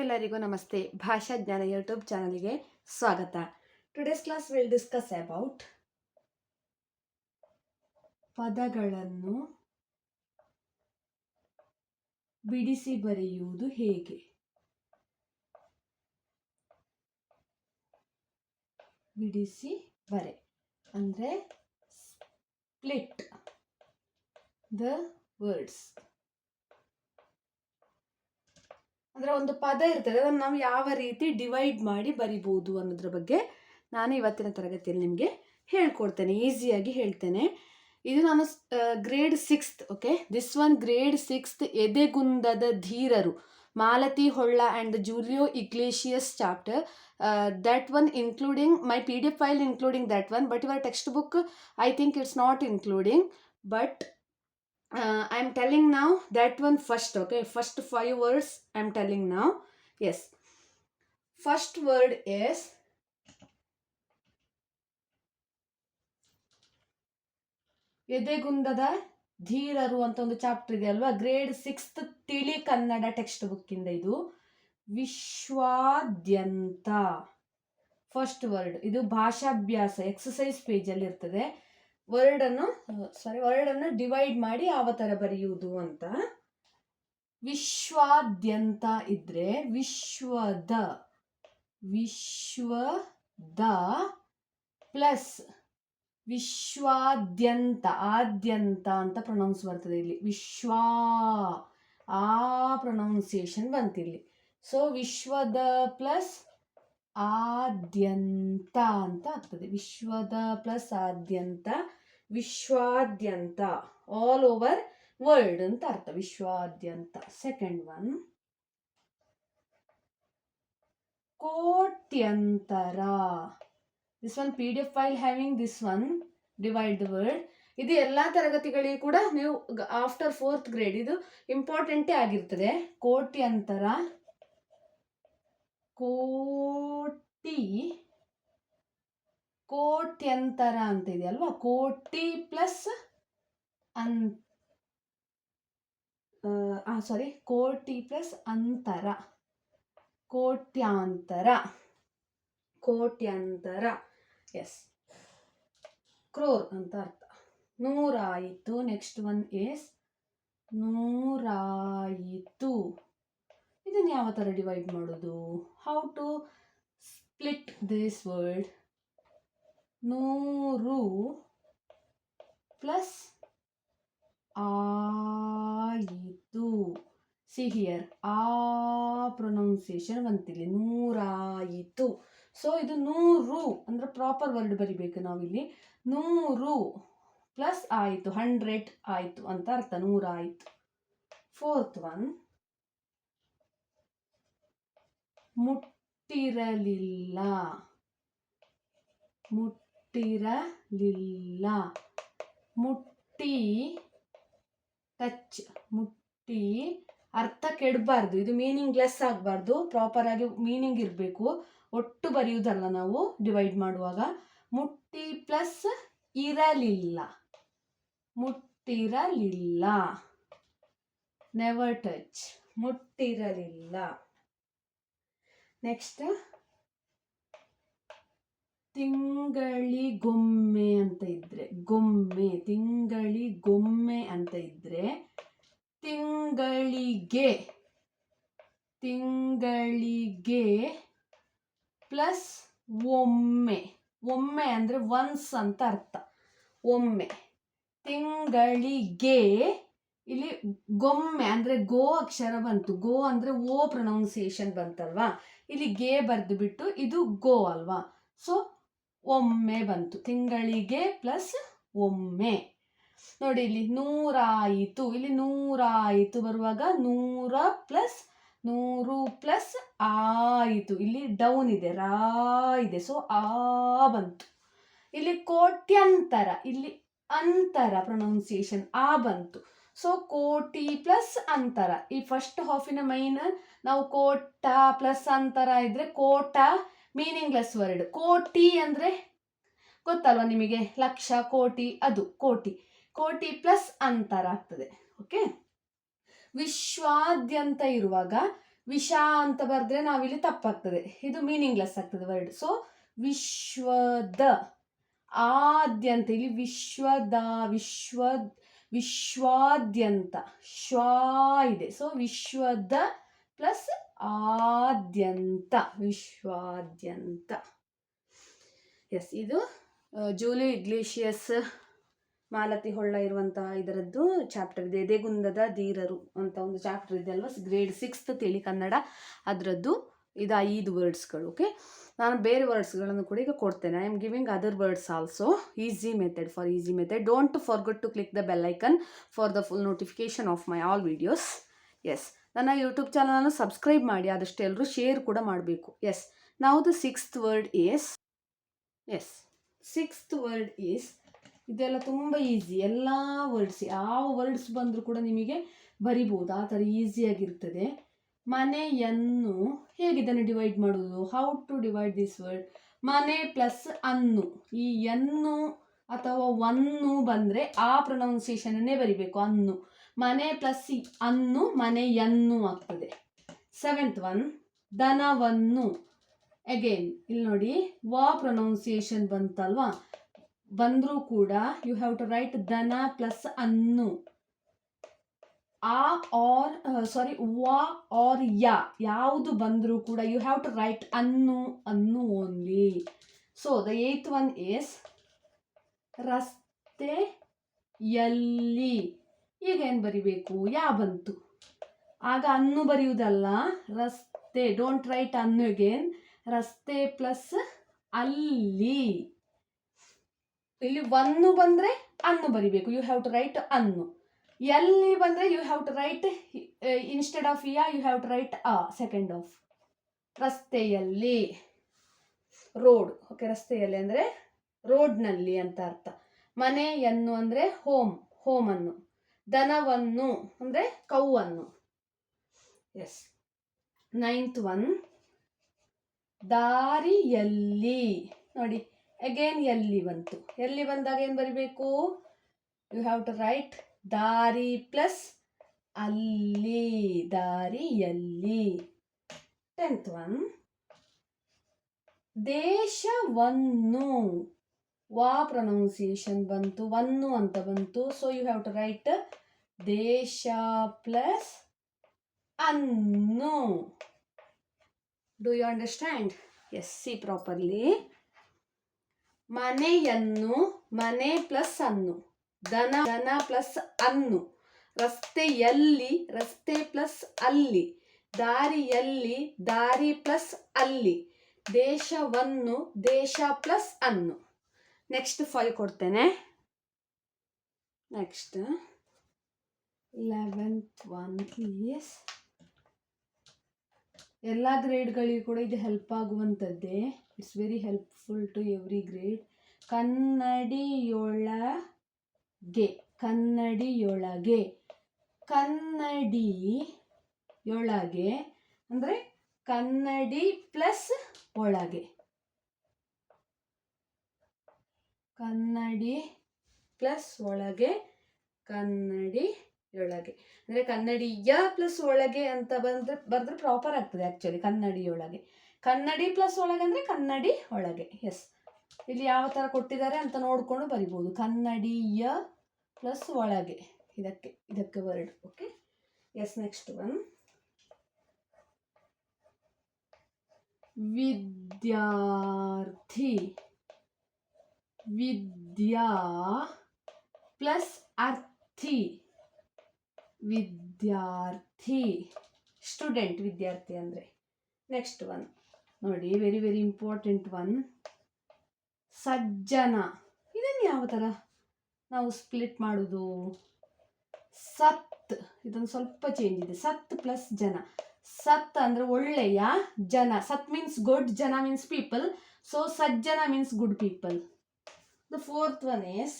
ಎಲ್ಲರಿಗೂ ನಮಸ್ತೆ. ಭಾಷಾ ಜ್ಞಾನ ಯೂಟ್ಯೂಬ್ ಚಾನಲ್ಗೆ ಸ್ವಾಗತ. Today's class will discuss about ಪದಗಳನ್ನು ಬಿಡಿಸಿ ಬರೆಯುವುದು ಹೇಗೆ? ಬಿಡಿಸಿ ಬರೆ ಅಂದರೆ ಸ್ಪ್ಲಿಟ್ ದ ವರ್ಡ್ಸ್ ಅಂದರೆ ಒಂದು ಪದ ಇರ್ತದೆ, ಅದನ್ನು ನಾವು ಯಾವ ರೀತಿ ಡಿವೈಡ್ ಮಾಡಿ ಬರಿಬೋದು ಅನ್ನೋದ್ರ ಬಗ್ಗೆ ನಾನು ಇವತ್ತಿನ ತರಗತಿಯಲ್ಲಿ ನಿಮಗೆ ಹೇಳ್ಕೊಡ್ತೇನೆ, ಈಸಿಯಾಗಿ ಹೇಳ್ತೇನೆ. ಇದು ನಾನು grade sixth okay this one grade sixth ಎದೆಗುಂದದ ಧೀರರು, Malathi Holla and Julio Iglesias chapter that one including my P D F file including that one but ಇವರ್ text book I think it's not including but uh, telling telling that one first okay first five words I am telling now. Yes first word yes ಎದೆಗುಂದದ ಧೀರರು ಅಂತ ಒಂದು chapter ಇದೆ ಅಲ್ವಾ? Grade sixth ತಿಳಿ Kannada text ಬುಕ್ಕಿಂದ ಇದು. ವಿಶ್ವಾದ್ಯಂತ. First word ಇದು ಭಾಷಾಭ್ಯಾಸ exercise ಪೇಜಲ್ಲಿ ಇರ್ತದೆ ವರ್ಡನ್ನು ಸಾರಿ ವರ್ಡನ್ನು ಡಿವೈಡ್ ಮಾಡಿ ಯಾವ ಥರ ಬರೆಯುವುದು ಅಂತ. ವಿಶ್ವಾದ್ಯಂತ ಇದ್ರೆ ವಿಶ್ವದ ವಿಶ್ವದ ಪ್ಲಸ್ ವಿಶ್ವಾದ್ಯಂತ, ಆದ್ಯಂತ ಅಂತ ಪ್ರೊನೌನ್ಸ್ ಬರ್ತದೆ ಇಲ್ಲಿ. ವಿಶ್ವಾ, ಆ ಪ್ರೊನೌನ್ಸಿಯೇಷನ್ ಬಂತಿಲ್ಲಿ ಸೊ ವಿಶ್ವದ ಪ್ಲಸ್ ಆದ್ಯಂತ ಅಂತ ಆಗ್ತದೆ. ವಿಶ್ವದ ಪ್ಲಸ್ ಆದ್ಯಂತ ವಿಶ್ವಾದ್ಯಂತ. ಆಲ್ ಓವರ್ ವರ್ಲ್ಡ್ ಅಂತ ಅರ್ಥ. ವಿಶ್ವಾದ್ಯಂತ. ಸೆಕೆಂಡ್ ಒನ್ ಕೋಟ್ಯಂತರ. This one P D F file having this one divide the word ಇದು ಎಲ್ಲ ತರಗತಿಗಳಿಗೂ ಕೂಡ ನೀವು ಆಫ್ಟರ್ ಫೋರ್ತ್ ಗ್ರೇಡ್ ಇದು ಇಂಪಾರ್ಟೆಂಟೇ ಆಗಿರ್ತದೆ. ಕೋಟ್ಯಂತರ. ಕೋಟಿ. ಕೋಟ್ಯಂತರ ಅಂತ ಇದೆ ಅಲ್ವಾ? ಕೋಟಿ ಪ್ಲಸ್ ಅನ್ ಸಾರಿ ಕೋಟಿ ಪ್ಲಸ್ ಅಂತರ. ಕೋಟ್ಯಾಂತರ. ಕೋಟ್ಯಂತರ. ಎಸ್ ಕ್ರೋರ್ ಅಂತ ಅರ್ಥ. ನೂರಾಯಿತು. ನೆಕ್ಸ್ಟ್ ಒನ್ ಇಸ್ ನೂರಾಯಿತು. ಇದನ್ನು ಯಾವ ಥರ ಡಿವೈಡ್ ಮಾಡೋದು? How to split this word ನೂರು ಪ್ಲಸ್ ಆಯಿತು ಸಿ ಹಿಯರ್ ಆ ಪ್ರೊನೌನ್ಸಿಯೇಷನ್ ಬಂತಿಲ್ಲಿ ನೂರಾಯಿತು ಸೊ ಇದು ನೂರು ಅಂದರೆ ಪ್ರಾಪರ್ ವರ್ಡ್ ಬರಿಬೇಕು ನಾವಿಲ್ಲಿ. ನೂರು ಪ್ಲಸ್ ಆಯಿತು ಹಂಡ್ರೆಡ್ ಆಯಿತು ಅಂತ ಅರ್ಥ, ನೂರಾಯಿತು. Fourth one ಮುಟ್ಟಿರಲಿಲ್ಲ. ಮುಟ್ಟಿರಲಿಲ್ಲ. ಮುಟ್ಟಿ ಟಚ್, ಮುಟ್ಟಿ ಅರ್ಥ ಕೆಡಬಾರ್ದು. ಇದು ಮೀನಿಂಗ್ಲೆಸ್ ಆಗಬಾರ್ದು. ಪ್ರಾಪರಾಗಿ ಮೀನಿಂಗ್ ಇರಬೇಕು. ಒಟ್ಟು ಬರೆಯುವುದಲ್ಲ ನಾವು ಡಿವೈಡ್ ಮಾಡುವಾಗ. ಮುಟ್ಟಿ ಪ್ಲಸ್ ಇರಲಿಲ್ಲ. ಮುಟ್ಟಿರಲಿಲ್ಲ. ನೆವರ್ ಟಚ್ ಮುಟ್ಟಿರಲಿಲ್ಲ. ನೆಕ್ಸ್ಟ್ ತಿಂಗಳಿಗೊಮ್ಮೆ ಅಂತ ಇದ್ರೆ, ಗೊಮ್ಮೆ, ತಿಂಗಳಿಗೊಮ್ಮೆ ಅಂತ ಇದ್ರೆ, ತಿಂಗಳಿಗೆ ತಿಂಗಳಿಗೆ ಪ್ಲಸ್ ಒಮ್ಮೆ ಒಮ್ಮೆ ಅಂದರೆ ಒನ್ಸ್ ಅಂತ ಅರ್ಥ. ಒಮ್ಮೆ, ತಿಂಗಳಿಗೆ, ಇಲ್ಲಿ ಗೊಮ್ಮೆ ಅಂದರೆ ಗೋ ಅಕ್ಷರ ಬಂತು. ಗೋ ಅಂದರೆ ಓ ಪ್ರೊನೌನ್ಸಿಯೇಷನ್ ಬಂತಲ್ವಾ? ಇಲ್ಲಿ ಗೆ ಬರೆದು ಬಿಟ್ಟು ಇದು ಗೋ ಅಲ್ವಾ? ಸೊ ಒಮ್ಮೆ ಬಂತು. ತಿಂಗಳಿಗೆ ಪ್ಲಸ್ ಒಮ್ಮೆ. ನೋಡಿ ಇಲ್ಲಿ ನೂರಾಯಿತು. ಇಲ್ಲಿ ನೂರಾಯಿತು ಬರುವಾಗ ನೂರ ಪ್ಲಸ್ ನೂರು ಪ್ಲಸ್ ಆಯಿತು. ಇಲ್ಲಿ ಡೌನ್ ಇದೆ, ರಾ ಇದೆ. ಸೊ ಆ ಬಂತು. ಇಲ್ಲಿ ಕೋಟ್ಯಂತರ, ಇಲ್ಲಿ ಅಂತರ ಪ್ರೊನೌನ್ಸಿಯೇಷನ್ ಆ ಬಂತು. ಸೊ ಕೋಟಿ ಪ್ಲಸ್ ಅಂತರ. ಈ ಫಸ್ಟ್ ಹಾಫಿನ ಮೈನ್ ನಾವು ಕೋಟ ಪ್ಲಸ್ ಅಂತರ ಇದ್ರೆ ಕೋಟ ಮೀನಿಂಗ್ಲೆಸ್ ವರ್ಡ್ ಕೋಟಿ ಅಂದರೆ ಗೊತ್ತಲ್ವ ನಿಮಗೆ? ಲಕ್ಷ, ಕೋಟಿ, ಅದು, ಕೋಟಿ. ಕೋಟಿ ಪ್ಲಸ್ ಅಂತರ ಆಗ್ತದೆ. ಓಕೆ ವಿಶ್ವಾದ್ಯಂತ ಇರುವಾಗ ವಿಷ ಅಂತ ಬರೆದ್ರೆ ನಾವಿಲ್ಲಿ ತಪ್ಪಾಗ್ತದೆ. ಇದು ಮೀನಿಂಗ್ಲೆಸ್ ಆಗ್ತದೆ ವರ್ಡ್ ಸೊ ವಿಶ್ವದ, ಆದ್ಯಂತ. ಇಲ್ಲಿ ವಿಶ್ವದ ವಿಶ್ವ ವಿಶ್ವಾದ್ಯಂತ. ಶ್ವಾ ಇದೆ. ಸೊ ವಿಶ್ವದ ಪ್ಲಸ್ ಆದ್ಯಂತ, ವಿಶ್ವಾದ್ಯಂತ. ಎಸ್ ಇದು ಜೂಲಿ ಇಗ್ಲೇಷಿಯಸ್ ಮಾಲತಿ ಹೊಳ್ಳ ಇರುವಂತಹ ಇದರದ್ದು ಚಾಪ್ಟರ್ ಇದೆ. ಎದೆಗುಂದದ ಧೀರರು ಅಂತ ಒಂದು ಚಾಪ್ಟರ್ ಇದೆ ಅಲ್ವಾ? ಗ್ರೇಡ್ ಸಿಕ್ಸ್ತ್ ತಿಳಿ ಕನ್ನಡ. ಅದರದ್ದು ಇದು ಐದು ವರ್ಡ್ಸ್ಗಳು ಓಕೆ ನಾನು ಬೇರೆ ವರ್ಡ್ಸ್ಗಳನ್ನು ಕೂಡ ಈಗ ಕೊಡ್ತೇನೆ. I am giving other words also easy method for easy method don't forget to click the bell icon for the full notification of my all videos yes ನನ್ನ ಯೂಟ್ಯೂಬ್ ಚಾನಲನ್ನು ಸಬ್ಸ್ಕ್ರೈಬ್ ಮಾಡಿ ಆದಷ್ಟು ಎಲ್ಲರೂ ಶೇರ್ ಕೂಡ ಮಾಡಬೇಕು. ಎಸ್ ನಾವು the sixth word is yes sixth word is ಇದೆಲ್ಲ ತುಂಬ ಈಸಿ ಎಲ್ಲ ವರ್ಡ್ಸ್ ಯಾವ ವರ್ಡ್ಸ್ ಬಂದರೂ ಕೂಡ ನಿಮಗೆ ಬರಿಬೋದು. ಆ ಥರ ಈಸಿಯಾಗಿರ್ತದೆ ಮನೆಯನ್ನು ಹೇಗೆ ಇದನ್ನು ಡಿವೈಡ್ ಮಾಡೋದು how to divide this word ಮನೆ ಪ್ಲಸ್ ಅನ್ನು. ಈ ಎನ್ನು ಅಥವಾ ಒನ್ನು ಬಂದರೆ ಆ ಪ್ರೊನೌನ್ಸಿಯೇಷನನ್ನೇ ಬರಿಬೇಕು. ಅನ್ನು. ಮನೆ ಪ್ಲಸ್ ಅನ್ನು ಮನೆಯನ್ನು ಆಗ್ತದೆ. ಸೆವೆಂತ್ ಒನ್ ದನವನ್ನು ಅಗೇನ್ ಇಲ್ಲಿ ನೋಡಿ, ವಾ ಪ್ರೊನೌನ್ಸಿಯೇಷನ್ ಬಂತಲ್ವಾ? ಬಂದರೂ ಕೂಡ ಯು ಹ್ಯಾವ್ ಟು ರೈಟ್ ದನ ಪ್ಲಸ್ ಅನ್ನು. ಆ ಆರ್ ಸಾರಿ ವಾ ಆರ್ ಯಾ. ಯಾವುದು ಬಂದರೂ ಕೂಡ ಯು ಹ್ಯಾವ್ ಟು ರೈಟ್ ಅನ್ನು ಅನ್ನು only so the eighth one is ರಸ್ತೆ ಎಲ್ಲಿ ಈಗ ಏನು ಬರಿಬೇಕು? ಯಾ ಬಂತು? ಆಗ ಅನ್ನು ಬರೆಯುವುದಲ್ಲ, ರಸ್ತೆ ಡೋಂಟ್ ರೈಟ್ ಅನ್ನು ಅಗೇನ್ ರಸ್ತೆ ಪ್ಲಸ್ ಅಲ್ಲಿ. ಇಲ್ಲಿ ಒನ್ನು ಬಂದರೆ ಅನ್ನು ಬರಿಬೇಕು. ಯು ಹ್ಯಾವ್ ಟು ರೈಟ್ ಅನ್ನು. ಎಲ್ಲಿ ಬಂದರೆ you have to write instead of yeah you have to write a second of ರಸ್ತೆಯಲ್ಲಿ. ರೋಡ್ ಓಕೆ ರಸ್ತೆಯಲ್ಲಿ ಅಂದರೆ ರೋಡ್ನಲ್ಲಿ ಅಂತ ಅರ್ಥ. ಮನೆಯನ್ನು ಅಂದರೆ ಹೋಮ್ ಹೋಮನ್ನು ದನವನ್ನು, ಅಂದರೆ ಕೌವನ್ನು. ಎಸ್ ನೈನ್ತ್ ಒನ್ ದಾರಿಯಲ್ಲಿ. ನೋಡಿ ಅಗೇನ್ ಎಲ್ಲಿ ಬಂತು? ಎಲ್ಲಿ ಬಂದಾಗ ಏನು ಬರಿಬೇಕು? ಯು ಹ್ಯಾವ್ ಟು ರೈಟ್ ದಾರಿ ಪ್ಲಸ್ ಅಲ್ಲಿ, ದಾರಿಯಲ್ಲಿ. ಟೆಂತ್ ಒನ್ ದೇಶವನ್ನು ವಾ ಪ್ರೊನೌನ್ಸಿಯೇಷನ್ ಬಂತು ಒನ್ನು ಅಂತ ಬಂತು. So you have to write ದೇಶ ಪ್ಲಸ್ ಅನ್ನು. Do you understand yes see properly ಮನೆಯನ್ನು, ಮನೆ ಪ್ಲಸ್ ಅನ್ನು. ದನ ದನ ಪ್ಲಸ್ ಅನ್ನು. ರಸ್ತೆಯಲ್ಲಿ, ರಸ್ತೆ ಪ್ಲಸ್ ಅಲ್ಲಿ. ದಾರಿಯಲ್ಲಿ, ದಾರಿ ಪ್ಲಸ್ ಅಲ್ಲಿ. ದೇಶವನ್ನು, ದೇಶ ಪ್ಲಸ್ ಅನ್ನು. ನೆಕ್ಸ್ಟ್ ಫೈವ್ ಕೊಡ್ತೇನೆ. ನೆಕ್ಸ್ಟ್ ಲೆವೆಂತ್ ಒನ್ ಪ್ಲೀಸ್ ಎಲ್ಲ ಗ್ರೇಡ್ಗಳಿಗೆ ಕೂಡ ಇದು help ಆಗುವಂಥದ್ದೇ. It's very helpful to every grade ಕನ್ನಡಿಯೊಳಗೆ ಕನ್ನಡಿಯೊಳಗೆ ಕನ್ನಡಿಯೊಳಗೆ, ಅಂದರೆ ಕನ್ನಡಿ ಪ್ಲಸ್ ಒಳಗೆ. ಕನ್ನಡಿ ಪ್ಲಸ್ ಒಳಗೆ ಕನ್ನಡಿಯೊಳಗೆ ಅಂದರೆ ಕನ್ನಡಿಯ ಪ್ಲಸ್ ಒಳಗೆ ಅಂತ ಬಂದರೆ ಬರೆದ್ರೆ ಪ್ರಾಪರ್ ಆಗ್ತದೆ ಆ್ಯಕ್ಚುಲಿ ಕನ್ನಡಿಯೊಳಗೆ ಕನ್ನಡಿ ಪ್ಲಸ್ ಒಳಗೆ ಅಂದರೆ ಕನ್ನಡಿ ಒಳಗೆ ಎಸ್ ಇಲ್ಲಿ ಯಾವ ಥರ ಕೊಟ್ಟಿದ್ದಾರೆ ಅಂತ ನೋಡಿಕೊಂಡು ಬರಿಬೋದು. ಕನ್ನಡಿಯ ಪ್ಲಸ್ ಒಳಗೆ, ಇದಕ್ಕೆ ಇದಕ್ಕೆ word okay yes next one ವಿದ್ಯಾರ್ಥಿ. ವಿದ್ಯಾ ಪ್ಲಸ್ ಅರ್ಥಿ ವಿದ್ಯಾರ್ಥಿ. ಸ್ಟೂಡೆಂಟ್ ವಿದ್ಯಾರ್ಥಿ ಅಂದರೆ ನೆಕ್ಸ್ಟ್ ಒನ್ ನೋಡಿ ವೆರಿ ವೆರಿ ಇಂಪಾರ್ಟೆಂಟ್ ಒನ್ ಸಜ್ಜನ. ಇದನ್ನು ಯಾವ ಥರ ನಾವು ಸ್ಪ್ಲಿಟ್ ಮಾಡೋದು? ಸತ್. ಇದೊಂದು ಸ್ವಲ್ಪ ಚೇಂಜ್ ಇದೆ. ಸತ್ ಪ್ಲಸ್ ಜನ. ಸತ್ ಅಂದರೆ ಒಳ್ಳೆಯ ಜನ. ಸತ್ ಮೀನ್ಸ್ ಗುಡ್ ಜನ ಮೀನ್ಸ್ ಪೀಪಲ್ ಸೊ ಸಜ್ಜನ means good people the fourth one is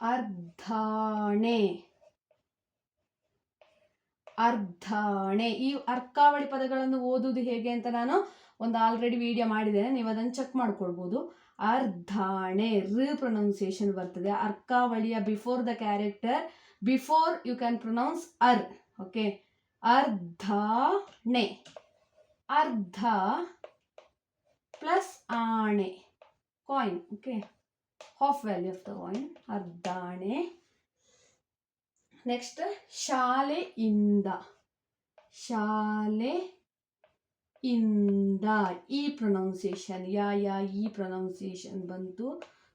ಅರ್ಧಾಣೆ. ಅರ್ಧಾಣೆ. ಈ ಅರ್ಕಾವಳಿ ಪದಗಳನ್ನು ಓದುವುದು ಹೇಗೆ ಅಂತ ನಾನು ಒಂದು ಆಲ್ರೆಡಿ ವಿಡಿಯೋ ಮಾಡಿದ್ದೇನೆ. ನೀವು ಅದನ್ನು ಚೆಕ್ ಮಾಡ್ಕೊಳ್ಬೋದು. ಅರ್ಧಾಣೆ, ರ ಪ್ರೊನೌನ್ಸಿಯೇಷನ್ ಬರ್ತದೆ. ಅರ್ಕಾವಳಿಯ before the character before you can pronounce R okay ಅರ್ಧಾಣೆ. ಅರ್ಧ ಪ್ಲಸ್ ಆಣೆ. Coin okay half value of the coin ಅರ್ಧಾಣೆ next ಶಾಲೆಯಿಂದ ಶಾಲೆ ಇಂದ ಈ ಪ್ರೊನೌನ್ಸಿಯೇಷನ್ ಯಾ ಯಾ ಈ ಪ್ರೊನೌನ್ಸಿಯೇಷನ್ ಬಂತು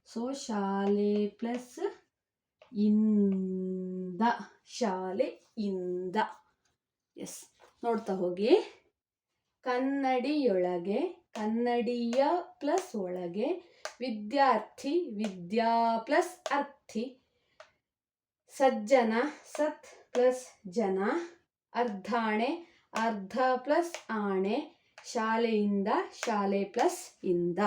ಸೊ ಶಾಲೆ ಪ್ಲಸ್ ಇಂದ ಶಾಲೆ ಇಂದ ಎಸ್ ನೋಡ್ತಾ ಹೋಗಿ. ಕನ್ನಡಿಯೊಳಗೆ, ಕನ್ನಡಿಯ ಪ್ಲಸ್ ಒಳಗೆ ವಿದ್ಯಾರ್ಥಿ, ವಿದ್ಯಾ ಪ್ಲಸ್ ಅರ್ಥಿ. ಸಜ್ಜನ, ಸತ್ ಪ್ಲಸ್ ಜನ. ಅರ್ಧಾಣೆ, ಅರ್ಧ ಪ್ಲಸ್ ಆಣೆ. ಶಾಲೆಯಿಂದ ಶಾಲೆ ಪ್ಲಸ್ ಇಂದ.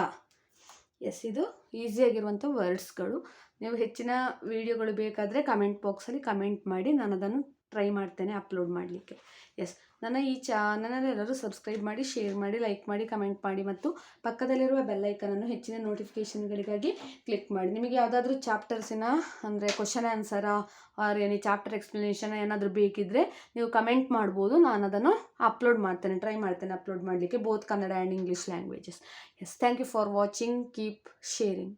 ಎಸ್, ಇದು ಈಸಿಯಾಗಿರುವಂಥ ವರ್ಡ್ಸ್ಗಳು ನೀವು ಹೆಚ್ಚಿನ ವಿಡಿಯೋಗಳು ಬೇಕಾದರೆ ಕಮೆಂಟ್ ಬಾಕ್ಸಲ್ಲಿ ಕಮೆಂಟ್ ಮಾಡಿ ನಾನು ಅದನ್ನು ಟ್ರೈ ಮಾಡ್ತೇನೆ ಅಪ್ಲೋಡ್ ಮಾಡಲಿಕ್ಕೆ. ಎಸ್ ನನ್ನ ಈ ಚಾನಲಲ್ಲಿ ಎಲ್ಲರೂ ಸಬ್ಸ್ಕ್ರೈಬ್ ಮಾಡಿ, ಶೇರ್ ಮಾಡಿ, ಲೈಕ್ ಮಾಡಿ, ಕಮೆಂಟ್ ಮಾಡಿ ಮತ್ತು ಪಕ್ಕದಲ್ಲಿರುವ ಬೆಲ್ಲೈಕನನ್ನು ಹೆಚ್ಚಿನ ನೋಟಿಫಿಕೇಷನ್ಗಳಿಗಾಗಿ ಕ್ಲಿಕ್ ಮಾಡಿ. ನಿಮಗೆ ಯಾವುದಾದ್ರೂ ಚಾಪ್ಟರ್ಸಿನ ಅಂದರೆ question answer or any chapter explanation ಏನಾದರೂ ಬೇಕಿದ್ದರೆ ನೀವು ಕಮೆಂಟ್ ಮಾಡ್ಬೋದು. ನಾನು ಅದನ್ನು ಅಪ್ಲೋಡ್ ಮಾಡ್ತೇನೆ, ಟ್ರೈ ಮಾಡ್ತೇನೆ ಅಪ್ಲೋಡ್ ಮಾಡಲಿಕ್ಕೆ both Kannada and English languages yes thank you for watching keep sharing